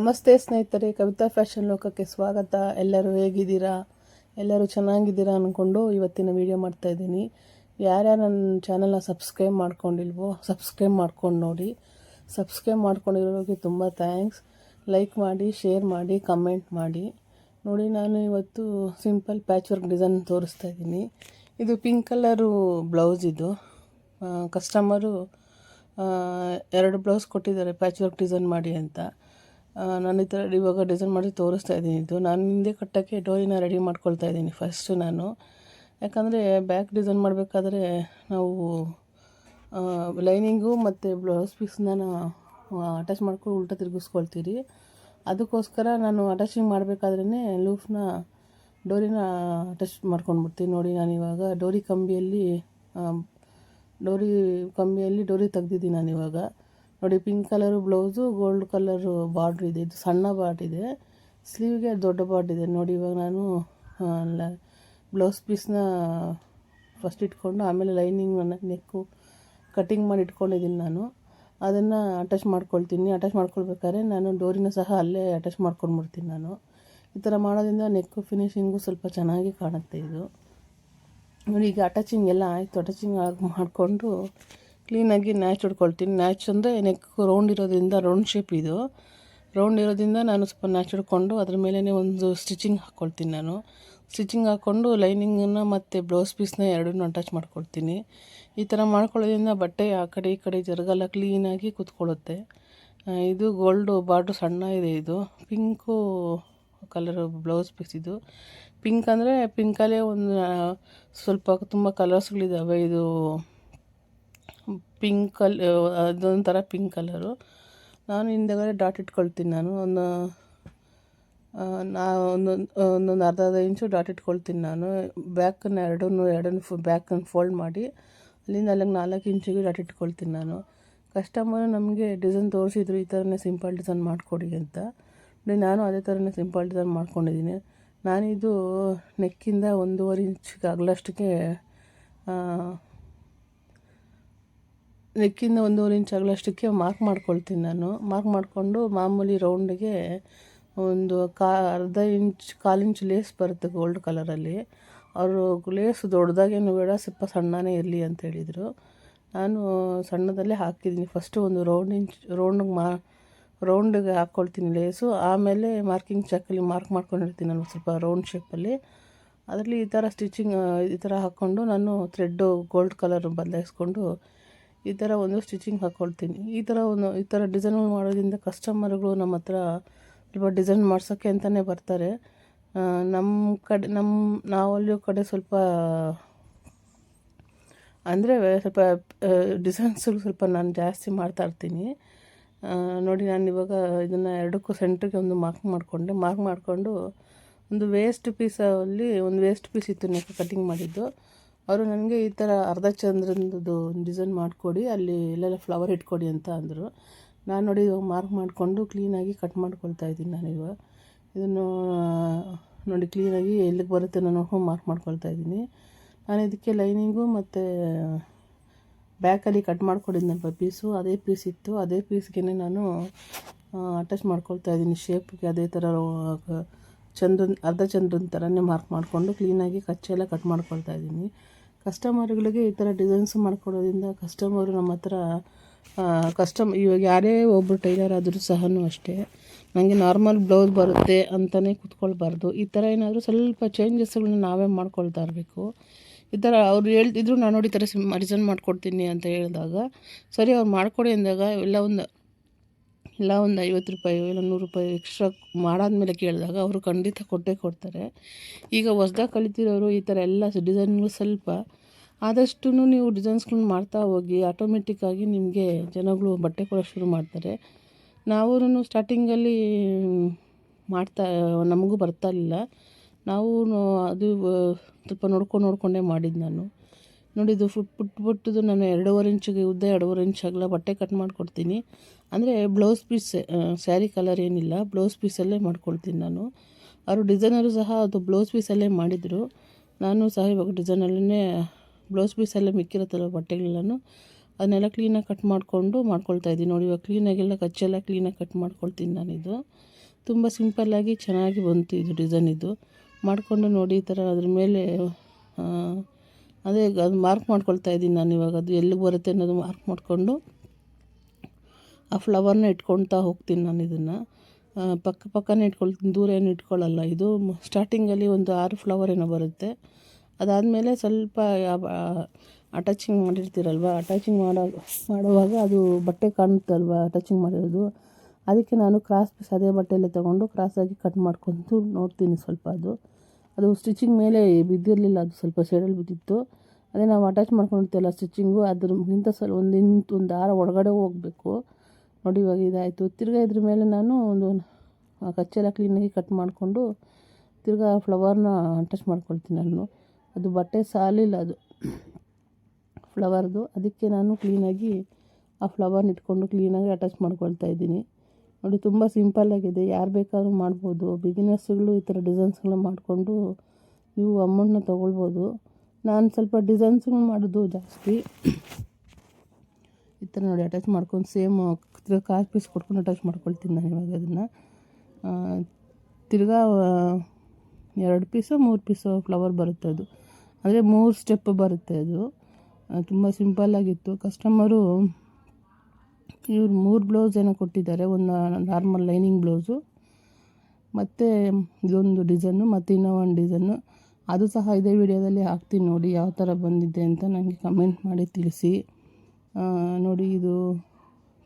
ನಮಸ್ತೆ ಸ್ನೇಹಿತರೆ, ಕವಿತಾ ಫ್ಯಾಷನ್ ಲೋಕಕ್ಕೆ ಸ್ವಾಗತ. ಎಲ್ಲರೂ ಹೇಗಿದ್ದೀರಾ? ಎಲ್ಲರೂ ಚೆನ್ನಾಗಿದ್ದೀರಾ ಅಂದ್ಕೊಂಡು ಇವತ್ತಿನ ವಿಡಿಯೋ ಮಾಡ್ತಾ ಇದ್ದೀನಿ. ಯಾರ್ಯಾರು ನನ್ನ ಚಾನಲ್ನ ಸಬ್ಸ್ಕ್ರೈಬ್ ಮಾಡ್ಕೊಂಡಿಲ್ವೋ ಸಬ್ಸ್ಕ್ರೈಬ್ ಮಾಡ್ಕೊಂಡು ನೋಡಿ. ಸಬ್ಸ್ಕ್ರೈಬ್ ಮಾಡ್ಕೊಂಡಿರೋರಿಗೆ ತುಂಬ ಥ್ಯಾಂಕ್ಸ್ ಲೈಕ್ ಮಾಡಿ ಶೇರ್ ಮಾಡಿ ಕಮೆಂಟ್ ಮಾಡಿ. ನೋಡಿ, ನಾನು ಇವತ್ತು ಸಿಂಪಲ್ ಪ್ಯಾಚ್ ವರ್ಕ್ ಡಿಸೈನ್ ತೋರಿಸ್ತಾ ಇದ್ದೀನಿ. ಇದು ಪಿಂಕ್ ಕಲರು ಬ್ಲೌಸ್ ಇದು. ಕಸ್ಟಮರು ಎರಡು ಬ್ಲೌಸ್ ಕೊಟ್ಟಿದ್ದಾರೆ ಪ್ಯಾಚ್ ವರ್ಕ್ ಡಿಸೈನ್ ಮಾಡಿ ಅಂತ. ನಾನು ಈ ಥರ ಇವಾಗ ಡಿಸೈನ್ ಮಾಡಿ ತೋರಿಸ್ತಾ ಇದ್ದೀನಿ ಇದು. ನಾನು ಹಿಂದೆ ಕಟ್ಟೋಕ್ಕೆ ಡೋರಿನ ರೆಡಿ ಮಾಡ್ಕೊಳ್ತಾ ಇದ್ದೀನಿ ಫಸ್ಟು ನಾನು. ಯಾಕಂದರೆ ಬ್ಯಾಕ್ ಡಿಸೈನ್ ಮಾಡಬೇಕಾದ್ರೆ ನಾವು ಲೈನಿಂಗು ಮತ್ತು ಬ್ಲೌಸ್ ಪೀಸ್ನ ಅಟ್ಯಾಚ್ ಮಾಡ್ಕೊಂಡು ಉಲ್ಟ ತಿರುಗಿಸ್ಕೊಳ್ತೀರಿ. ಅದಕ್ಕೋಸ್ಕರ ನಾನು ಅಟ್ಯಾಚಿಂಗ್ ಮಾಡಬೇಕಾದ್ರೇ ಲೂಫ್ನ ಡೋರಿನ ಅಟ್ಯಾಚ್ ಮಾಡ್ಕೊಂಡ್ಬಿಡ್ತೀನಿ. ನೋಡಿ ನಾನು ಇವಾಗ ಡೋರಿ ಕಂಬಿಯಲ್ಲಿ ಡೋರಿ ಕಂಬಿಯಲ್ಲಿ ಡೋರಿ ತೆಗ್ದಿದ್ದೀನಿ ನಾನು ಇವಾಗ. ನೋಡಿ pink colour blouse gold colour border ಇದೆ. ಇದು ಸಣ್ಣ ಬಾರ್ಡ್ ಇದೆ. ಸ್ಲೀವ್ಗೆ ದೊಡ್ಡ ಬಾರ್ಡ್ ಇದೆ. ನೋಡಿ, ಇವಾಗ ನಾನು ಬ್ಲೌಸ್ ಪೀಸ್ನ ಫಸ್ಟ್ ಇಟ್ಕೊಂಡು, ಆಮೇಲೆ ಲೈನಿಂಗ್ ನೆಕ್ಕು ಕಟ್ಟಿಂಗ್ ಮಾಡಿ ಇಟ್ಕೊಂಡಿದ್ದೀನಿ ನಾನು. ಅದನ್ನು ಅಟ್ಯಾಚ್ ಮಾಡ್ಕೊಳ್ತೀನಿ. ಅಟ್ಯಾಚ್ ಮಾಡ್ಕೊಳ್ಬೇಕಾದ್ರೆ ನಾನು ಡೋರಿನ ಸಹ ಅಲ್ಲೇ ಅಟ್ಯಾಚ್ ಮಾಡ್ಕೊಂಡ್ಬಿಡ್ತೀನಿ ನಾನು. ಈ ಥರ ಮಾಡೋದ್ರಿಂದ ನೆಕ್ಕು ಫಿನಿಷಿಂಗು ಸ್ವಲ್ಪ ಚೆನ್ನಾಗಿ ಕಾಣುತ್ತೆ ಇದು. ನೋಡಿ, ಈಗ ಅಟ್ಯಾಚಿಂಗ್ ಎಲ್ಲ ಆಯಿತು. ಅಟ್ಯಾಚಿಂಗ್ ಮಾಡಿಕೊಂಡು ಕ್ಲೀನಾಗಿ ನ್ಯಾಚ್ ಹೊಡ್ಕೊಳ್ತೀನಿ. ನ್ಯಾಚ್ ಅಂದರೆ ನೆಕ್ ರೌಂಡ್ ಇರೋದ್ರಿಂದ ರೌಂಡ್ ಶೇಪ್ ಇದು. ರೌಂಡ್ ಇರೋದ್ರಿಂದ ನಾನು ಸ್ವಲ್ಪ ನ್ಯಾಚ್ ಹಿಡ್ಕೊಂಡು ಅದ್ರ ಮೇಲೇ ಒಂದು ಸ್ಟಿಚಿಂಗ್ ಹಾಕ್ಕೊಳ್ತೀನಿ ನಾನು. ಸ್ಟಿಚಿಂಗ್ ಹಾಕ್ಕೊಂಡು ಲೈನಿಂಗನ್ನು ಮತ್ತು ಬ್ಲೌಸ್ ಪೀಸ್ನ ಎರಡನ್ನೂ ಅಟ್ಯಾಚ್ ಮಾಡ್ಕೊಳ್ತೀನಿ. ಈ ಥರ ಮಾಡ್ಕೊಳ್ಳೋದ್ರಿಂದ ಬಟ್ಟೆ ಆ ಕಡೆ ಈ ಕಡೆ ಜರುಗಲ್ಲ ಕ್ಲೀನಾಗಿ ಕೂತ್ಕೊಳ್ಳುತ್ತೆ. ಇದು ಗೋಲ್ಡು ಬಾರ್ಡ್ರು ಸಣ್ಣ ಇದೆ ಇದು. ಪಿಂಕು ಕಲರು ಬ್ಲೌಸ್ ಪೀಸ್ ಇದು. ಪಿಂಕ್ ಅಂದರೆ ಪಿಂಕಲ್ಲೇ ಒಂದು ಸ್ವಲ್ಪ ತುಂಬ ಕಲರ್ಸ್ಗಳಿದ್ದಾವೆ ಇದು ಪಿಂಕ್ ಕಲ್ ಅದೊಂಥರ ಪಿಂಕ್ ಕಲರು. ನಾನು ಹಿಂದೆಗಡೆ ಡಾಟ್ ಇಟ್ಕೊಳ್ತೀನಿ ನಾನು. ಒಂದು ನಾ ಒಂದೊಂದು ಒಂದೊಂದು ಅರ್ಧ ಅರ್ಧ ಇಂಚು ಡಾಟ್ ಇಟ್ಕೊಳ್ತೀನಿ ನಾನು. ಬ್ಯಾಕನ್ನು ಎರಡನ್ನು ಎರಡನ್ನು ಫು, ಬ್ಯಾಕನ್ನು ಫೋಲ್ಡ್ ಮಾಡಿ ಅಲ್ಲಿಂದ ಅಲ್ಲಿಗೆ ನಾಲ್ಕು ಇಂಚಿಗೆ ಡಾಟ್ ಇಟ್ಕೊಳ್ತೀನಿ ನಾನು. ಕಸ್ಟಮರು ನಮಗೆ ಡಿಸೈನ್ ತೋರಿಸಿದ್ರು, ಈ ಥರನೇ ಸಿಂಪಲ್ ಡಿಸೈನ್ ಮಾಡಿಕೊಡಿ ಅಂತ. ನಾನು ಅದೇ ಥರನೇ ಸಿಂಪಲ್ ಡಿಸೈನ್ ಮಾಡ್ಕೊಂಡಿದ್ದೀನಿ. ನಾನಿದು ನೆಕ್ಕಿಂದ ಒಂದೂವರೆ ಇಂಚಿಗೆ ಅಗಲಷ್ಟಕ್ಕೆ ನೆಕ್ಕಿಂದ ಒಂದೂವರೆ ಇಂಚ್ ಆಗಲಷ್ಟಕ್ಕೆ ಮಾರ್ಕ್ ಮಾಡ್ಕೊಳ್ತೀನಿ ನಾನು. ಮಾರ್ಕ್ ಮಾಡಿಕೊಂಡು ಮಾಮೂಲಿ ರೌಂಡಿಗೆ ಒಂದು ಕಾ, ಅರ್ಧ ಇಂಚ್, ಕಾಲು ಇಂಚ್ ಲೇಸ್ ಬರುತ್ತೆ ಗೋಲ್ಡ್ ಕಲರಲ್ಲಿ ಅವರು ಲೇಸ್ ದೊಡ್ಡದಾಗೇನು ಬೇಡ, ಸ್ವಲ್ಪ ಸಣ್ಣನೇ ಇರಲಿ ಅಂತ ಹೇಳಿದರು. ನಾನು ಸಣ್ಣದಲ್ಲೇ ಹಾಕಿದ್ದೀನಿ. ಫಸ್ಟು ಒಂದು ರೌಂಡ್ ಇಂಚ್ ರೌಂಡಿಗೆ ಮಾ ರೌಂಡಿಗೆ ಹಾಕ್ಕೊಳ್ತೀನಿ ಲೇಸು ಆಮೇಲೆ ಮಾರ್ಕಿಂಗ್ ಚಾಕಲ್ಲಿ ಮಾರ್ಕ್ ಮಾಡ್ಕೊಂಡಿರ್ತೀನಿ ನಾನು ಸ್ವಲ್ಪ ರೌಂಡ್ ಶೇಪಲ್ಲಿ ಅದರಲ್ಲಿ ಈ ಥರ ಸ್ಟಿಚಿಂಗ್ ಈ ಥರ ಹಾಕ್ಕೊಂಡು ನಾನು ಥ್ರೆಡ್ಡು ಗೋಲ್ಡ್ ಕಲರ್ ಬದಲಾಯಿಸ್ಕೊಂಡು ಈ ಥರ ಒಂದು ಸ್ಟಿಚಿಂಗ್ ಹಾಕ್ಕೊಳ್ತೀನಿ ಈ ಥರ ಒಂದು, ಈ ಥರ ಡಿಸೈನ್ ಮಾಡೋದ್ರಿಂದ ಕಸ್ಟಮರ್ಗಳು ನಮ್ಮ ಹತ್ರ ಸ್ವಲ್ಪ ಡಿಸೈನ್ ಮಾಡ್ಸೋಕ್ಕೆ ಅಂತಲೇ ಬರ್ತಾರೆ. ನಮ್ಮ ಕಡೆ ನಮ್ಮ ನಾವಲ್ಲಿ ಕಡೆ ಸ್ವಲ್ಪ, ಅಂದರೆ ಸ್ವಲ್ಪ ಡಿಸೈನ್ಸು ಸ್ವಲ್ಪ ನಾನು ಜಾಸ್ತಿ ಮಾಡ್ತಾ ಇರ್ತೀನಿ. ನೋಡಿ ನಾನು ಇವಾಗ ಇದನ್ನು ಎರಡಕ್ಕೂ ಸೆಂಟ್ರಿಗೆ ಒಂದು ಮಾರ್ಕ್ ಮಾಡಿಕೊಂಡೆ. ಮಾರ್ಕ್ ಮಾಡಿಕೊಂಡು ಒಂದು ವೇಸ್ಟ್ ಪೀಸಲ್ಲಿ ಒಂದು ವೇಸ್ಟ್ ಪೀಸ್ ಇತ್ತು ನೆಕ್ ಕಟಿಂಗ್ ಮಾಡಿದ್ದು. ಅವರು ನನಗೆ ಈ ಥರ ಅರ್ಧ ಚಂದ್ರದ್ದು ಡಿಸೈನ್ ಮಾಡಿಕೊಡಿ, ಅಲ್ಲಿ ಎಲ್ಲೆಲ್ಲ ಫ್ಲವರ್ ಇಟ್ಕೊಡಿ ಅಂತ ಅಂದರು. ನಾನು ನೋಡಿ ಇವಾಗ ಮಾರ್ಕ್ ಮಾಡಿಕೊಂಡು ಕ್ಲೀನಾಗಿ ಕಟ್ ಮಾಡ್ಕೊಳ್ತಾ ಇದ್ದೀನಿ ನಾನೀಗ ಇದನ್ನು ನೋಡಿ ಕ್ಲೀನಾಗಿ ಎಲ್ಲಿಗೆ ಬರುತ್ತೆ ನಾನು ನೋಡ್ಕೊಂಡು ಮಾರ್ಕ್ ಮಾಡ್ಕೊಳ್ತಾ ಇದ್ದೀನಿ. ನಾನು ಇದಕ್ಕೆ ಲೈನಿಂಗು ಮತ್ತು ಬ್ಯಾಕಲ್ಲಿ ಕಟ್ ಮಾಡ್ಕೊಂಡಿದ್ನಲ್ಪ ಪೀಸು ಅದೇ ಪೀಸ್ ಇತ್ತು. ಅದೇ ಪೀಸ್ಗೆ ನಾನು ಅಟ್ಯಾಚ್ ಮಾಡ್ಕೊಳ್ತಾ ಇದ್ದೀನಿ ಶೇಪ್ಗೆ ಅದೇ ಥರ ಚಂದ್ರನ್, ಅರ್ಧ ಚಂದ್ರನ ಥರನೇ ಮಾರ್ಕ್ ಮಾಡಿಕೊಂಡು ಕ್ಲೀನಾಗಿ ಕಚ್ಚೆಲ್ಲ ಕಟ್ ಮಾಡ್ಕೊಳ್ತಾ ಇದ್ದೀನಿ. ಕಸ್ಟಮರ್ಗಳಿಗೆ ಈ ಥರ ಡಿಸೈನ್ಸ್ ಮಾಡಿಕೊಡೋದ್ರಿಂದ ಕಸ್ಟಮರು ನಮ್ಮ ಹತ್ರ ಕಸ್ಟಮ್, ಇವಾಗ ಯಾರೇ ಒಬ್ಬರು ಟೈಲರ್ ಆದರೂ ಸಹ ಅಷ್ಟೇ. ನನಗೆ ನಾರ್ಮಲ್ ಬ್ಲೌಸ್ ಬರುತ್ತೆ ಅಂತಲೇ ಕೂತ್ಕೊಳ್ಬಾರ್ದು. ಈ ಥರ ಏನಾದರೂ ಸ್ವಲ್ಪ ಚೇಂಜಸ್ಗಳನ್ನ ನಾವೇ ಮಾಡ್ಕೊಳ್ತಾ ಇರಬೇಕು. ಈ ಥರ ಅವ್ರು ಹೇಳ್ತಿದ್ರು, ನಾನು ನೋಡಿ ಈ ಥರ ಸಿಮ್ ಡಿಸೈನ್ ಮಾಡಿಕೊಡ್ತೀನಿ ಅಂತ ಹೇಳಿದಾಗ, ಸರಿ ಅವ್ರು ಮಾಡಿಕೊಡಿ ಅಂದಾಗ ಎಲ್ಲ ಒಂದು ಇಲ್ಲ, ಒಂದು ಐವತ್ತು ರೂಪಾಯಿ ಇಲ್ಲ, ನೂರು ರೂಪಾಯಿ ಎಕ್ಸ್ಟ್ರಾ ಮಾಡಾದ್ಮೇಲೆ ಕೇಳಿದಾಗ ಅವರು ಖಂಡಿತ ಕೊಟ್ಟೇ ಕೊಡ್ತಾರೆ. ಈಗ ಹೊಸ್ದಾಗಿ ಕಲಿತಿರೋರು ಈ ಥರ ಎಲ್ಲ ಡಿಸೈನ್ಗಳು ಸ್ವಲ್ಪ ಆದಷ್ಟು ನೀವು ಡಿಸೈನ್ಸ್ಗಳನ್ನ ಮಾಡ್ತಾ ಹೋಗಿ ಆಟೋಮೆಟಿಕ್ಕಾಗಿ ನಿಮಗೆ ಜನಗಳು ಬಟ್ಟೆ ಕೊಡೋಕ್ಕೆ ಶುರು ಮಾಡ್ತಾರೆ. ನಾವೂ ಸ್ಟಾರ್ಟಿಂಗಲ್ಲಿ ಮಾಡ್ತಾ, ನಮಗೂ ಬರ್ತಾ ಇರಲಿಲ್ಲ. ನಾವು ಅದು, ಸ್ವಲ್ಪ ನೋಡ್ಕೊಂಡು ನೋಡಿಕೊಂಡೇ ಮಾಡಿದ್ದು ನಾನು. ನೋಡಿದ್ದು ಫುಟ್ ಪುಟ್ ಪುಟ್ಟದು ನಾನು ಎರಡೂವರೆ ಇಂಚಿಗೆ ಉದ್ದ ಎರಡೂವರೆ ಇಂಚ್ ಆಗಲ್ಲ ಬಟ್ಟೆ ಕಟ್ ಮಾಡಿಕೊಡ್ತೀನಿ. ಅಂದರೆ ಬ್ಲೌಸ್ ಪೀಸ್ ಸ್ಯಾರಿ ಕಲರ್ ಏನಿಲ್ಲ ಬ್ಲೌಸ್ ಪೀಸಲ್ಲೇ ಮಾಡ್ಕೊಳ್ತೀನಿ ನಾನು. ಅವರು ಡಿಸೈನರು ಸಹ ಅದು ಬ್ಲೌಸ್ ಪೀಸಲ್ಲೇ ಮಾಡಿದರು. ನಾನು ಸಹ ಇವಾಗ ಡಿಸೈನಲ್ಲೇ ಬ್ಲೌಸ್ ಪೀಸಲ್ಲೇ ಮಿಕ್ಕಿರುತ್ತಲ್ಲ ಬಟ್ಟೆಗಳನ್ನು ಅದನ್ನೆಲ್ಲ ಕ್ಲೀನಾಗಿ ಕಟ್ ಮಾಡಿಕೊಂಡು ಮಾಡ್ಕೊಳ್ತಾ ಇದ್ದೀನಿ. ನೋಡಿ, ಇವಾಗ ಕ್ಲೀನಾಗೆಲ್ಲ ಕಚ್ಚೆಲ್ಲ ಕ್ಲೀನಾಗಿ ಕಟ್ ಮಾಡ್ಕೊಳ್ತೀನಿ ನಾನಿದು ತುಂಬ ಸಿಂಪಲ್ಲಾಗಿ ಚೆನ್ನಾಗಿ ಬಂತು ಇದು ಡಿಸೈನ್ ಇದು. ಮಾಡಿಕೊಂಡು ನೋಡಿ, ಈ ಥರ ಅದ್ರ ಮೇಲೆ ಅದೇ ಅದು ಮಾರ್ಕ್ ಮಾಡ್ಕೊಳ್ತಾ ಇದ್ದೀನಿ ನಾನು ಇವಾಗ. ಅದು ಎಲ್ಲಿಗೆ ಬರುತ್ತೆ ಅನ್ನೋದು ಮಾರ್ಕ್ ಮಾಡಿಕೊಂಡು ಆ ಫ್ಲವರ್ನ ಇಟ್ಕೊಳ್ತಾ ಹೋಗ್ತೀನಿ ನಾನು ಇದನ್ನು. ಪಕ್ಕ ಪಕ್ಕನೇ ಇಟ್ಕೊಳ್ತೀನಿ, ದೂರ ಏನು ಇಟ್ಕೊಳ್ಳಲ್ಲ ಇದು. ಸ್ಟಾರ್ಟಿಂಗಲ್ಲಿ ಒಂದು ಆರು ಫ್ಲವರ್ ಏನೋ ಬರುತ್ತೆ. ಅದಾದಮೇಲೆ ಸ್ವಲ್ಪ ಅಟ್ಯಾಚಿಂಗ್ ಮಾಡಿರ್ತೀರಲ್ವ? ಅಟ್ಯಾಚಿಂಗ್ ಮಾಡೋ, ಮಾಡುವಾಗ ಅದು ಬಟ್ಟೆ ಕಾಣುತ್ತಲ್ವ ಅಟ್ಯಾಚಿಂಗ್ ಮಾಡಿರೋದು? ಅದಕ್ಕೆ ನಾನು ಕ್ರಾಸ್ ಪೀಸ್ ಅದೇ ಬಟ್ಟೆಯಲ್ಲೇ ತೊಗೊಂಡು ಕ್ರಾಸಾಗಿ ಕಟ್ ಮಾಡ್ಕೊಂತು ನೋಡ್ತೀನಿ ಸ್ವಲ್ಪ ಅದು. ಅದು ಸ್ಟಿಚಿಂಗ್ ಮೇಲೆ ಬಿದ್ದಿರಲಿಲ್ಲ, ಅದು ಸ್ವಲ್ಪ ಸೈಡಲ್ಲಿ ಬಿದ್ದಿತ್ತು. ಅದೇ ನಾವು ಅಟ್ಯಾಚ್ ಮಾಡ್ಕೊಂಡಿರ್ತೀವಲ್ಲ ಸ್ಟಿಚಿಂಗು ಅದ್ರಗಿಂತ ಸ್ವಲ್ಪ ಒಂದು ಇಂಚ್, ಒಂದು ದಾರ ಒಳಗಡೆ ಹೋಗಬೇಕು. ನೋಡಿ, ಇವಾಗ ಇದಾಯಿತು. ತಿರ್ಗಾ ಇದ್ರ ಮೇಲೆ ನಾನು ಒಂದು ಕಚ್ಚೆಲ್ಲ ಕ್ಲೀನಾಗಿ ಕಟ್ ಮಾಡಿಕೊಂಡು, ತಿರ್ಗಾ ಫ್ಲವರ್ನ ಅಟ್ಯಾಚ್ ಮಾಡ್ಕೊಳ್ತೀನಿ ನಾನು. ಅದು ಬಟ್ಟೆ ಸಾಲಿಲ್ಲ ಅದು. ಫ್ಲವರ್ದು ಅದಕ್ಕೆ ನಾನು ಕ್ಲೀನಾಗಿ ಆ ಫ್ಲವರ್ನ ಇಟ್ಕೊಂಡು ಕ್ಲೀನಾಗಿ ಅಟ್ಯಾಚ್ ಮಾಡ್ಕೊಳ್ತಾ ಇದ್ದೀನಿ. ನೋಡಿ, ತುಂಬ ಸಿಂಪಲ್ಲಾಗಿದೆ ಯಾರು ಬೇಕಾದ್ರೂ ಮಾಡ್ಬೋದು. ಬಿಗಿನರ್ಸ್ಗಳು ಈ ಥರ ಡಿಸೈನ್ಸ್ಗಳು ಮಾಡಿಕೊಂಡು ನೀವು ಅಮೌಂಟ್ನ ತೊಗೊಳ್ಬೋದು. ನಾನು ಸ್ವಲ್ಪ ಡಿಸೈನ್ಸ್ಗಳು ಮಾಡೋದು ಜಾಸ್ತಿ. ಈ ಥರ ನೋಡಿ ಅಟ್ಯಾಚ್ ಮಾಡ್ಕೊಂಡು ಸೇಮ್ ತಿರ್ಗಾ ಕಾಲು ಪೀಸ್ ಕೊಟ್ಕೊಂಡು ಅಟ್ಯಾಚ್ ಮಾಡ್ಕೊಳ್ತೀನಿ ನಾನು ಇವಾಗ ಅದನ್ನು. ತಿರ್ಗಾ ಎರಡು ಪೀಸು, ಮೂರು ಪೀಸು ಫ್ಲವರ್ ಬರುತ್ತೆ ಅದು. ಅಂದರೆ ಮೂರು ಸ್ಟೆಪ್ ಬರುತ್ತೆ ಅದು. ತುಂಬ ಸಿಂಪಲ್ಲಾಗಿತ್ತು ಕಸ್ಟಮರು ಇವ್ರು ಮೂರು ಬ್ಲೌಸ್ ಏನೋ ಕೊಟ್ಟಿದ್ದಾರೆ. ಒಂದು ನಾರ್ಮಲ್ ಲೈನಿಂಗ್ ಬ್ಲೌಸು, ಮತ್ತು ಇದೊಂದು ಡಿಸೈನು, ಮತ್ತು ಇನ್ನೂ ಒಂದು ಡಿಸೈನು. ಅದು ಸಹ ಇದೇ ವಿಡಿಯೋದಲ್ಲಿ ಹಾಕ್ತೀನಿ ನೋಡಿ, ಯಾವ ಥರ ಬಂದಿದೆ ಅಂತ ನನಗೆ ಕಮೆಂಟ್ ಮಾಡಿ ತಿಳಿಸಿ. ನೋಡಿ ಇದು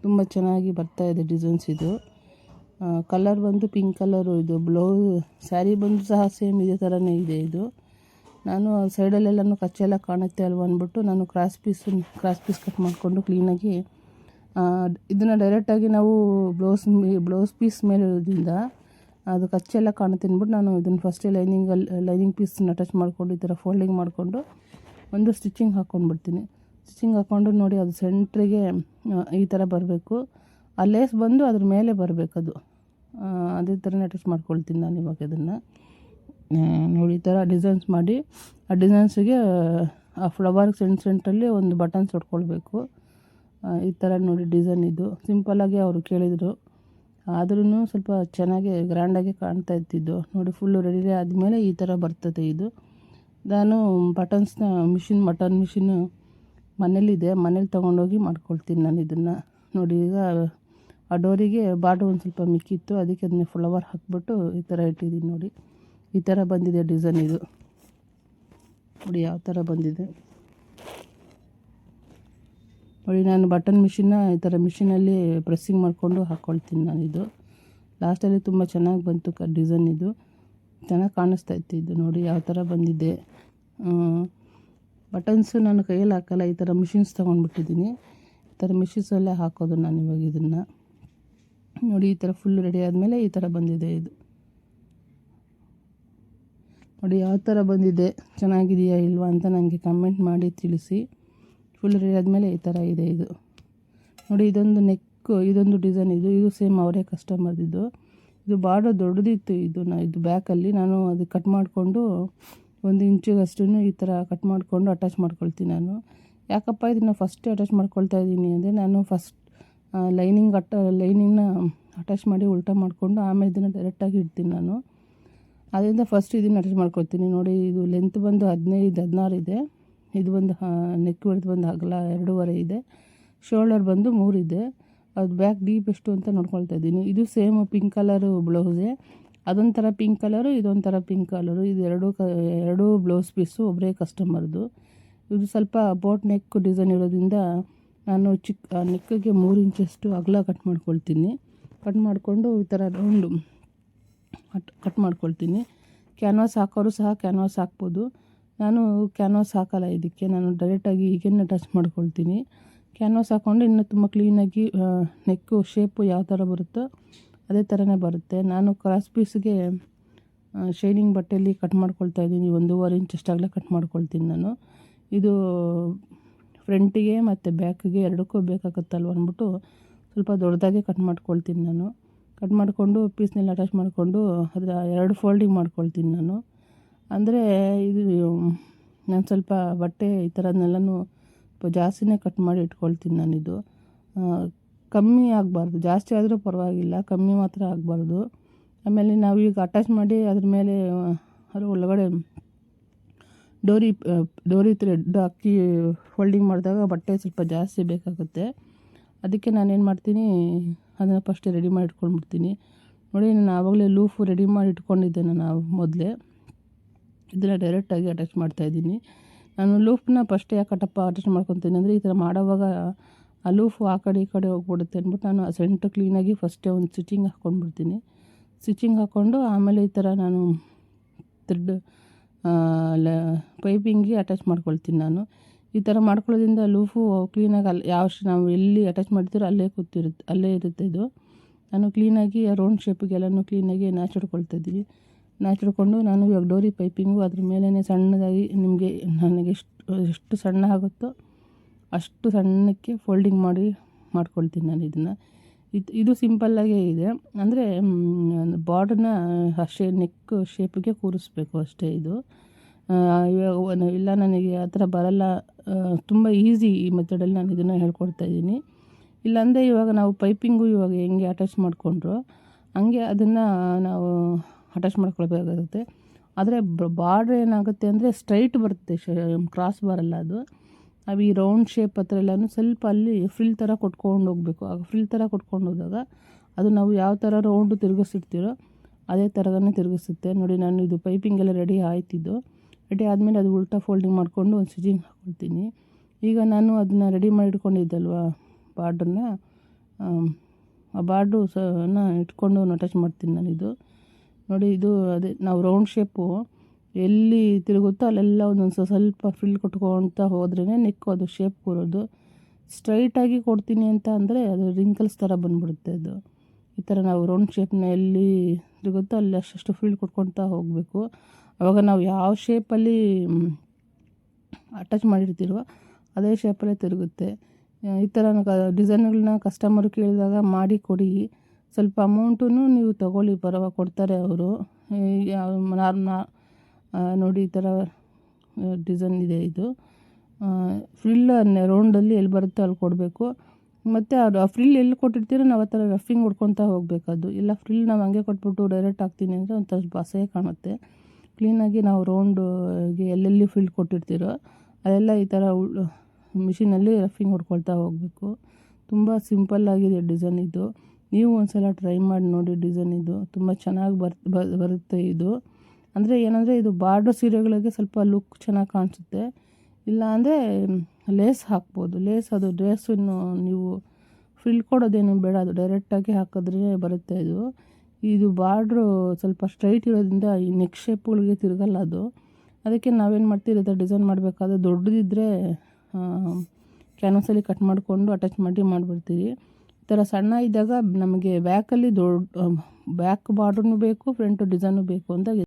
ತುಂಬ ಚೆನ್ನಾಗಿ ಬರ್ತಾ ಇದೆ ಡಿಸೈನ್ಸ್ ಇದು. ಕಲರ್ ಬಂದು ಪಿಂಕ್ ಕಲರು ಇದು. ಬ್ಲೌಸ್, ಸ್ಯಾರಿ ಬಂದು ಸಹ ಸೇಮ್ ಇದೇ ಥರನೇ ಇದೆ ಇದು. ನಾನು ಸೈಡಲ್ಲೆಲ್ಲನೂ ಕಚ್ಚೆಲ್ಲ ಕಾಣುತ್ತೆ ಅಲ್ವ ಅಂದ್ಬಿಟ್ಟು ನಾನು cross piece cross piece cut ಮಾಡಿಕೊಂಡು ಕ್ಲೀನಾಗಿ ಇದನ್ನು ಡೈರೆಕ್ಟಾಗಿ ನಾವು ಬ್ಲೌಸ್ ಬ್ಲೌಸ್ ಪೀಸ್ ಮೇಲೆ ಇರೋದ್ರಿಂದ ಅದು ಕಚ್ಚೆಲ್ಲ ಕಾಣುತ್ತೆ ಅಂದ್ಬಿಟ್ಟು ನಾನು ಇದನ್ನು ಫಸ್ಟೇ ಲೈನಿಂಗಲ್ಲಿ ಲೈನಿಂಗ್ ಪೀಸನ್ನ ಅಟ್ಯಾಚ್ ಮಾಡಿಕೊಂಡು ಈ ಥರ ಫೋಲ್ಡಿಂಗ್ ಮಾಡಿಕೊಂಡು ಒಂದು ಸ್ಟಿಚಿಂಗ್ ಹಾಕ್ಕೊಂಡ್ಬಿಡ್ತೀನಿ ಸ್ಟಿಚಿಂಗ್ ಹಾಕ್ಕೊಂಡು ನೋಡಿ ಅದು ಸೆಂಟ್ರಿಗೆ ಈ ಥರ ಬರಬೇಕು. ಆ ಲೇಸ್ ಬಂದು ಅದ್ರ ಮೇಲೆ ಬರಬೇಕು ಅದು. ಅದೇ ಥರನೇ ಅಟ್ಯಾಚ್ ಮಾಡ್ಕೊಳ್ತೀನಿ ನಾನು ಇವಾಗ ಇದನ್ನು. ನೋಡಿ ಈ ಥರ ಡಿಸೈನ್ಸ್ ಮಾಡಿ, ಆ ಡಿಸೈನ್ಸಿಗೆ, ಆ ಫ್ಲವರ್ ಸೆಂಟ್ ಸೆಂಟ್ರಲ್ಲಿ ಒಂದು ಬಟನ್ಸ್ ಹೊಡ್ಕೊಳ್ಬೇಕು. ಈ ಥರ ನೋಡಿ ಡಿಸೈನ್ ಇದು. ಸಿಂಪಲ್ಲಾಗಿ ಅವರು ಕೇಳಿದರು. ಆದ್ರೂ ಸ್ವಲ್ಪ ಚೆನ್ನಾಗಿ ಗ್ರ್ಯಾಂಡಾಗಿ ಕಾಣ್ತಾ ಇತ್ತಿದ್ದು ನೋಡಿ ಫುಲ್ಲು ರೆಡಿ ಆದಮೇಲೆ ಈ ಥರ ಬರ್ತದೆ ಇದು. ನಾನು ಬಟನ್ಸ್ನ ಮಿಷಿನ್ ಮಟನ್ ಮಿಷಿನ್ನು ಮನೇಲಿದೆ, ಮನೇಲಿ ತೊಗೊಂಡೋಗಿ ಮಾಡ್ಕೊಳ್ತೀನಿ ನಾನು ಇದನ್ನು. ನೋಡಿ, ಈಗ ಆ ಡೋರಿಗೆ ಬಾಡು ಒಂದು ಸ್ವಲ್ಪ ಮಿಕ್ಕಿತ್ತು, ಅದಕ್ಕೆ ಅದನ್ನೇ ಫ್ಲವರ್ ಹಾಕ್ಬಿಟ್ಟು ಈ ಥರ ಇಟ್ಟಿದ್ದೀನಿ ನೋಡಿ. ಈ ಥರ ಬಂದಿದೆ ಡಿಸೈನ್ ಇದು. ನೋಡಿ, ಯಾವ ಥರ ಬಂದಿದೆ. ನೋಡಿ, ನಾನು ಬಟನ್ ಮಿಷಿನ್ನ ಈ ಥರ ಮಿಷಿನಲ್ಲಿ ಪ್ರೆಸ್ಸಿಂಗ್ ಮಾಡಿಕೊಂಡು ಹಾಕ್ಕೊಳ್ತೀನಿ ನಾನು ಇದು. ಲಾಸ್ಟಲ್ಲಿ ತುಂಬ ಚೆನ್ನಾಗಿ ಬಂತು ಕ ಡಿಸೈನ್ ಇದು. ಚೆನ್ನಾಗಿ ಕಾಣಿಸ್ತಾ ಇತ್ತು ಇದು ನೋಡಿ, ಯಾವ ಥರ ಬಂದಿದೆ. ಬಟನ್ಸು ನಾನು ಕೈಯಲ್ಲಿ ಹಾಕಲ್ಲ, ಈ ಥರ ಮಿಷಿನ್ಸ್ ತೊಗೊಂಡ್ಬಿಟ್ಟಿದ್ದೀನಿ. ಈ ಥರ ಮಿಷಿನ್ಸಲ್ಲೇ ಹಾಕೋದು ನಾನು ಇವಾಗ ಇದನ್ನು. ನೋಡಿ, ಈ ಥರ ಫುಲ್ ರೆಡಿ ಆದಮೇಲೆ ಈ ಥರ ಬಂದಿದೆ ಇದು. ನೋಡಿ, ಯಾವ ಥರ ಬಂದಿದೆ, ಚೆನ್ನಾಗಿದೆಯಾ ಇಲ್ವಾ ಅಂತ ನನಗೆ ಕಮೆಂಟ್ ಮಾಡಿ ತಿಳಿಸಿ. ಫುಲ್ ರೆಡಿ ಆದಮೇಲೆ ಈ ಥರ ಇದೆ ಇದು. ನೋಡಿ, ಇದೊಂದು ನೆಕ್ಕು ಇದೊಂದು ಡಿಸೈನ್ ಇದು ಇದು ಸೇಮ್ ಅವರೇ ಕಸ್ಟಮರ್ದಿದ್ದು ಇದು ಬಾರ್ಡರ್ ದೊಡ್ಡದಿತ್ತು ಇದು ನಾ, ಇದು ಬ್ಯಾಕಲ್ಲಿ ನಾನು ಅದು ಕಟ್ ಮಾಡಿಕೊಂಡು ಒಂದು ಇಂಚಿಗಷ್ಟು ಈ ಥರ ಕಟ್ ಮಾಡಿಕೊಂಡು ಅಟ್ಯಾಚ್ ಮಾಡ್ಕೊಳ್ತೀನಿ ನಾನು. ಯಾಕಪ್ಪ ಇದನ್ನು ಫಸ್ಟ್ ಅಟ್ಯಾಚ್ ಮಾಡ್ಕೊಳ್ತಾ ಇದ್ದೀನಿ ಅಂದರೆ ನಾನು ಫಸ್ಟ್ ಲೈನಿಂಗ್ ಅಟ್ಟ ಲೈನಿಂಗ್ನ ಅಟ್ಯಾಚ್ ಮಾಡಿ ಉಲ್ಟಾ ಮಾಡಿಕೊಂಡು ಆಮೇಲೆ ಇದನ್ನು ಡೈರೆಕ್ಟಾಗಿ ಇಡ್ತೀನಿ ನಾನು. ಅದರಿಂದ ಫಸ್ಟ್ ಇದನ್ನು ಅಟ್ಯಾಚ್ ಮಾಡ್ಕೊಳ್ತೀನಿ. ನೋಡಿ, ಇದು ಲೆಂತ್ ಬಂದು ಹದಿನೈದು, ಹದಿನಾರು ಇದೆ. ಇದು ಒಂದು ನೆಕ್ ಹೊಡೆದು ಬಂದು ಅಗಲ ಎರಡೂವರೆ ಇದೆ. ಶೋಲ್ಡರ್ ಬಂದು ಮೂರಿದೆ ಅದು ಬ್ಯಾಕ್ ಡೀಪ್ ಎಷ್ಟು ಅಂತ ನೋಡ್ಕೊಳ್ತಾ ಇದ್ದೀನಿ. ಇದು ಸೇಮ್ ಪಿಂಕ್ ಕಲರು ಬ್ಲೌಸೇ ಅದೊಂಥರ ಪಿಂಕ್ ಕಲರು ಇದೊಂಥರ ಪಿಂಕ್ ಕಲರು ಇದು ಎರಡು ಕ, ಎರಡೂ ಬ್ಲೌಸ್ ಪೀಸು ಒಬ್ಬರೇ ಕಸ್ಟಮರ್ದು ಇದು ಸ್ವಲ್ಪ ಬೋಟ್ ನೆಕ್ ಡಿಸೈನ್ ಇರೋದ್ರಿಂದ ನಾನು ಚಿಕ್ಕ ನೆಕ್ಕಿಗೆ ಮೂರು ಇಂಚಷ್ಟು ಅಗಲ ಕಟ್ ಮಾಡ್ಕೊಳ್ತೀನಿ. ಕಟ್ ಮಾಡಿಕೊಂಡು ಈ ಥರ ರೌಂಡು ಕಟ್ ಕಟ್ ಮಾಡ್ಕೊಳ್ತೀನಿ. ಕ್ಯಾನ್ವಾಸ್ ಹಾಕೋರು ಸಹ ಕ್ಯಾನ್ವಾಸ್ ಹಾಕ್ಬೋದು. ನಾನು ಕ್ಯಾನ್ವಾಸ್ ಹಾಕಲ್ಲ ಇದಕ್ಕೆ, ನಾನು ಡೈರೆಕ್ಟಾಗಿ ಹೀಗೇನೆ ಟಚ್ ಮಾಡ್ಕೊಳ್ತೀನಿ. ಕ್ಯಾನ್ವಾಸ್ ಹಾಕ್ಕೊಂಡು ಇನ್ನೂ ತುಂಬ ಕ್ಲೀನಾಗಿ ನೆಕ್ಕು ಶೇಪು ಯಾವ ಥರ ಬರುತ್ತೋ ಅದೇ ಥರನೇ ಬರುತ್ತೆ. ನಾನು ಕ್ರಾಸ್ ಪೀಸ್ಗೆ ಶೈನಿಂಗ್ ಬಟ್ಟೆಯಲ್ಲಿ ಕಟ್ ಮಾಡ್ಕೊಳ್ತಾ ಇದ್ದೀನಿ. ಒಂದೂವರೆ ಇಂಚ್ ಅಷ್ಟಾಗಲೇ ಕಟ್ ಮಾಡ್ಕೊಳ್ತೀನಿ ನಾನು. ಇದು ಫ್ರಂಟಿಗೆ ಮತ್ತು ಬ್ಯಾಕಿಗೆ ಎರಡಕ್ಕೂ ಬೇಕಾಗುತ್ತಲ್ವ ಅಂದ್ಬಿಟ್ಟು ಸ್ವಲ್ಪ ದೊಡ್ಡದಾಗೆ ಕಟ್ ಮಾಡ್ಕೊಳ್ತೀನಿ ನಾನು. ಕಟ್ ಮಾಡಿಕೊಂಡು ಪೀಸ್ನೆಲ್ಲ ಅಟ್ಯಾಚ್ ಮಾಡಿಕೊಂಡು ಅದರ ಎರಡು ಫೋಲ್ಡಿಂಗ್ ಮಾಡ್ಕೊಳ್ತೀನಿ ನಾನು. ಅಂದರೆ ಇದು, ನಾನು ಸ್ವಲ್ಪ ಬಟ್ಟೆ ಈ ಥರದ್ನೆಲ್ಲನೂ ಜಾಸ್ತಿನೇ ಕಟ್ ಮಾಡಿ ಇಟ್ಕೊಳ್ತೀನಿ ನಾನಿದು. ಕಮ್ಮಿ ಆಗಬಾರ್ದು. ಜಾಸ್ತಿ ಆದರೂ ಪರವಾಗಿಲ್ಲ, ಕಮ್ಮಿ ಮಾತ್ರ ಆಗಬಾರ್ದು. ಆಮೇಲೆ ನಾವು ಈಗ ಅಟ್ಯಾಚ್ ಮಾಡಿ ಅದ್ರ ಮೇಲೆ ಅದ್ರ ಒಳಗಡೆ ಡೋರಿ ಡೋರಿ ಥ್ರೆಡ್ ಹಾಕಿ ಫೋಲ್ಡಿಂಗ್ ಮಾಡಿದಾಗ ಬಟ್ಟೆ ಸ್ವಲ್ಪ ಜಾಸ್ತಿ ಬೇಕಾಗುತ್ತೆ. ಅದಕ್ಕೆ ನಾನೇನು ಮಾಡ್ತೀನಿ, ಅದನ್ನು ಫಸ್ಟ್ ರೆಡಿ ಮಾಡಿ ಇಟ್ಕೊಂಡ್ಬಿಡ್ತೀನಿ. ನೋಡಿ, ನಾನು ಆವಾಗಲೇ ಲೂಫು ರೆಡಿ ಮಾಡಿ ಇಟ್ಕೊಂಡಿದ್ದೆ ನಾನು ಮೊದಲೇ. ಇದನ್ನು ಡೈರೆಕ್ಟಾಗಿ ಅಟ್ಯಾಚ್ ಮಾಡ್ತಾಯಿದ್ದೀನಿ ನಾನು ಲೂಫ್ನ ಫಸ್ಟ್ ಯಾಕೆ ಕಟಪ್ಪ ಅಟ್ಯಾಚ್ ಮಾಡ್ಕೊತೀನಿ ಅಂದರೆ ಈ ಥರ ಮಾಡೋವಾಗ ಆ ಲೂಫು ಆ ಕಡೆ ಈ ಕಡೆ ಹೋಗ್ಬಿಡುತ್ತೆ ಅಂದ್ಬಿಟ್ಟು ನಾನು ಆ ಸೆಂಟ್ರ್ ಕ್ಲೀನಾಗಿ ಫಸ್ಟೇ ಒಂದು ಸ್ಟಿಚಿಂಗ್ ಹಾಕ್ಕೊಂಡ್ಬಿಡ್ತೀನಿ. ಸ್ಟಿಚಿಂಗ್ ಹಾಕ್ಕೊಂಡು ಆಮೇಲೆ ಈ ಥರ ನಾನು ಥ್ರೆಡ್ ಲ ಪೈಪಿಂಗ್ಗೆ ಅಟ್ಯಾಚ್ ಮಾಡ್ಕೊಳ್ತೀನಿ ನಾನು. ಈ ಥರ ಮಾಡ್ಕೊಳ್ಳೋದ್ರಿಂದ ಲೂಫು ಕ್ಲೀನಾಗಿ ಅಲ್ಲಿ ಯಾವ ನಾವು ಎಲ್ಲಿ ಅಟ್ಯಾಚ್ ಮಾಡ್ತೀರೋ ಅಲ್ಲೇ ಕೂತಿರುತ್ತೆ ಅಲ್ಲೇ ಇರುತ್ತೆ ಇದು. ನಾನು ಕ್ಲೀನಾಗಿ ರೌಂಡ್ ಶೇಪಿಗೆಲ್ಲನೂ ಕ್ಲೀನಾಗಿ ನ್ಯಾಚ್ ನಾಚಿಡ್ಕೊಂಡು ಇದ್ದೀನಿ. ನ್ಯಾಚ್ ಹೊಡ್ಕೊಂಡು ನಾನು ಇವಾಗ ಡೋರಿ ಪೈಪಿಂಗು ಅದ್ರ ಮೇಲೇ ಸಣ್ಣದಾಗಿ ನಿಮಗೆ ನನಗೆ ಎಷ್ಟು ಎಷ್ಟು ಸಣ್ಣ ಆಗುತ್ತೋ ಅಷ್ಟು ಸಣ್ಣಕ್ಕೆ ಫೋಲ್ಡಿಂಗ್ ಮಾಡಿ ಮಾಡ್ಕೊಳ್ತೀನಿ ನಾನು ಇದನ್ನು. ಇದು ಇದು ಸಿಂಪಲ್ಲಾಗೇ ಇದೆ. ಅಂದರೆ ಬಾರ್ಡ್ರನ್ನ ಅಷ್ಟೇ ನೆಕ್ ಶೇಪಿಗೆ ಕೂರಿಸ್ಬೇಕು ಅಷ್ಟೇ ಇದು. ಇಲ್ಲ ನನಗೆ ಆ ಥರ ಬರಲ್ಲ ತುಂಬ ಈಸಿ ಈ ಮೆಥಡಲ್ಲಿ ನಾನು ಇದನ್ನು ಹೇಳ್ಕೊಡ್ತಾ ಇದ್ದೀನಿ. ಇಲ್ಲಾಂದರೆ ಇವಾಗ ನಾವು ಪೈಪಿಂಗು ಇವಾಗ ಹೆಂಗೆ ಅಟ್ಯಾಚ್ ಮಾಡಿಕೊಂಡ್ರು, ಹಂಗೆ ಅದನ್ನು ನಾವು ಅಟ್ಯಾಚ್ ಮಾಡ್ಕೊಳ್ಬೇಕಾಗುತ್ತೆ. ಆದರೆ ಬಾರ್ಡ್ರ್ ಏನಾಗುತ್ತೆ ಅಂದರೆ ಸ್ಟ್ರೈಟ್ ಬರುತ್ತೆ ಕ್ರಾಸ್ ಬರಲ್ಲ ಅದು. ನಾವು ಈ ರೌಂಡ್ ಶೇಪ್ ಹತ್ರ ಎಲ್ಲನೂ ಸ್ವಲ್ಪ ಅಲ್ಲಿ ಫ್ರಿಲ್ ಥರ ಕೊಟ್ಕೊಂಡು ಹೋಗಬೇಕು. ಆಗ ಫ್ರಿಲ್ ಥರ ಕೊಟ್ಕೊಂಡು ಹೋದಾಗ ಅದು ನಾವು ಯಾವ ಥರ ರೌಂಡು ತಿರುಗಿಸಿರ್ತೀರೋ ಅದೇ ಥರನೇ ತಿರುಗಿಸುತ್ತೆ. ನೋಡಿ ನಾನು ಇದು ಪೈಪಿಂಗ್ ಎಲ್ಲ ರೆಡಿ ಆಯ್ತಿದ್ದು. ರೆಡಿ ಆದಮೇಲೆ ಅದು ಉಲ್ಟಾ ಫೋಲ್ಡಿಂಗ್ ಮಾಡಿಕೊಂಡು ಒಂದು ಸ್ಟಿಚಿಂಗ್ ಹಾಕ್ಕೊಳ್ತೀನಿ ಈಗ ನಾನು ಅದನ್ನ ರೆಡಿ ಮಾಡಿ ಇಟ್ಕೊಂಡಿದ್ದಲ್ವ ಬಾರ್ಡ್ರನ್ನ ಆ ಬಾರ್ಡ್ರು ಸಹ ಇಟ್ಕೊಂಡು ಅಟ್ಯಾಚ್ ಮಾಡ್ತೀನಿ ನಾನಿದು. ನೋಡಿ ಇದು ಅದೇ, ನಾವು ರೌಂಡ್ ಶೇಪು ಎಲ್ಲಿ ತಿರುಗುತ್ತೋ ಅಲ್ಲೆಲ್ಲ ಒಂದೊಂದು ಸ್ವಲ್ಪ ಫಿಲ್ ಕೊಟ್ಕೊಳ್ತಾ ಹೋದ್ರೇ ನೆಕ್ಕು ಅದು ಶೇಪ್ ಕೂರೋದು ಸ್ಟ್ರೈಟಾಗಿ ಕೊಡ್ತೀನಿ ಅಂತ ಅಂದರೆ ಅದು ರಿಂಕಲ್ಸ್ ಥರ ಬಂದ್ಬಿಡುತ್ತೆ ಅದು. ಈ ಥರ ನಾವು ರೌಂಡ್ ಶೇಪ್ನ ಎಲ್ಲಿ ತಿರುಗುತ್ತೋ ಅಲ್ಲಿ ಅಷ್ಟು ಫ್ರಿಲ್ ಕೊಟ್ಕೊಳ್ತಾ ಹೋಗಬೇಕು. ಆವಾಗ ನಾವು ಯಾವ ಶೇಪಲ್ಲಿ ಅಟ್ಯಾಚ್ ಮಾಡಿರ್ತೀರೋ ಅದೇ ಶೇಪಲ್ಲೇ ತಿರುಗುತ್ತೆ. ಈ ಥರ ಡಿಸೈನ್ಗಳನ್ನ ಕಸ್ಟಮರ್ ಕೇಳಿದಾಗ ಮಾಡಿ ಕೊಡಿ. ಸ್ವಲ್ಪ ಅಮೌಂಟು ನೀವು ತಗೊಳ್ಳಿ ಪರವಾಗಿ ಕೊಡ್ತಾರೆ ಅವರು. ನೋಡಿ ಈ ಥರ ಡಿಸೈನ್ ಇದೆ ಇದು. ಫ್ರಿಲ್ ರೌಂಡಲ್ಲಿ ಎಲ್ಲಿ ಬರುತ್ತೋ ಅಲ್ಲಿ ಕೊಡಬೇಕು. ಮತ್ತು ಅದು, ಆ ಫ್ರಿಲ್ ಎಲ್ಲಿ ಕೊಟ್ಟಿರ್ತೀರೋ ನಾವು ಆ ಥರ ರಫಿಂಗ್ ಹೊಡ್ಕೊತಾ ಹೋಗಬೇಕದು ಇಲ್ಲ ಫ್ರಿಲ್ ನಾವು ಹಂಗೆ ಕೊಟ್ಬಿಟ್ಟು ಡೈರೆಕ್ಟ್ ಹಾಕ್ತೀನಿ ಅಂದರೆ ಒಂಥರ ಅಸಹ್ಯ ಕಾಣುತ್ತೆ. ಕ್ಲೀನಾಗಿ ನಾವು ರೌಂಡ್ಗೆ ಎಲ್ಲೆಲ್ಲಿ ಫ್ರಿಲ್ ಕೊಟ್ಟಿರ್ತೀರೋ ಅದೆಲ್ಲ ಈ ಥರ ಮಿಷಿನಲ್ಲಿ ರಫಿಂಗ್ ಹೊಡ್ಕೊಳ್ತಾ ಹೋಗಬೇಕು. ತುಂಬ ಸಿಂಪಲ್ಲಾಗಿದೆ ಡಿಸೈನ್ ಇದು. ನೀವು ಒಂದು ಸಲ ಟ್ರೈ ಮಾಡಿ ನೋಡಿ ಡಿಸೈನ್ ಇದು. ತುಂಬ ಚೆನ್ನಾಗಿ ಬರ್ ಬರುತ್ತೆ ಇದು. ಅಂದರೆ ಏನಂದರೆ ಇದು ಬಾರ್ಡರ್ ಸೀರೆಗಳಿಗೆ ಸ್ವಲ್ಪ ಲುಕ್ ಚೆನ್ನಾಗಿ ಕಾಣಿಸುತ್ತೆ. ಇಲ್ಲ ಅಂದರೆ ಲೇಸ್ ಹಾಕ್ಬೋದು. ಲೇಸ್ ಅದು ಡ್ರೆಸ್ಸನ್ನು ನೀವು ಫಿಲ್ ಕೊಡೋದೇನು ಬೇಡ. ಅದು ಡೈರೆಕ್ಟಾಗಿ ಹಾಕಿದ್ರೆ ಬರುತ್ತೆ ಇದು. ಇದು ಬಾರ್ಡ್ರು ಸ್ವಲ್ಪ ಸ್ಟ್ರೈಟ್ ಇರೋದ್ರಿಂದ ಈ ನೆಕ್ ಶೇಪ್ಗಳಿಗೆ ತಿರುಗಲ್ಲ ಅದು. ಅದಕ್ಕೆ ನಾವೇನು ಮಾಡ್ತೀವಿ ಥರ ಡಿಸೈನ್ ಮಾಡಬೇಕಾದ್ರೆ ದೊಡ್ಡದಿದ್ದರೆ ಕ್ಯಾನ್ವಸಲ್ಲಿ ಕಟ್ ಮಾಡಿಕೊಂಡು ಅಟ್ಯಾಚ್ ಮಾಡಿ ಮಾಡಿಬಿಡ್ತೀವಿ ಈ ಥರ ಸಣ್ಣ ಇದ್ದಾಗ ನಮಗೆ ಬ್ಯಾಕಲ್ಲಿ ದೊಡ್ಡ ಬ್ಯಾಕ್ ಬಾರ್ಡ್ರೂ ಬೇಕು ಫ್ರಂಟ್ ಡಿಸೈನು ಬೇಕು ಅಂದಾಗ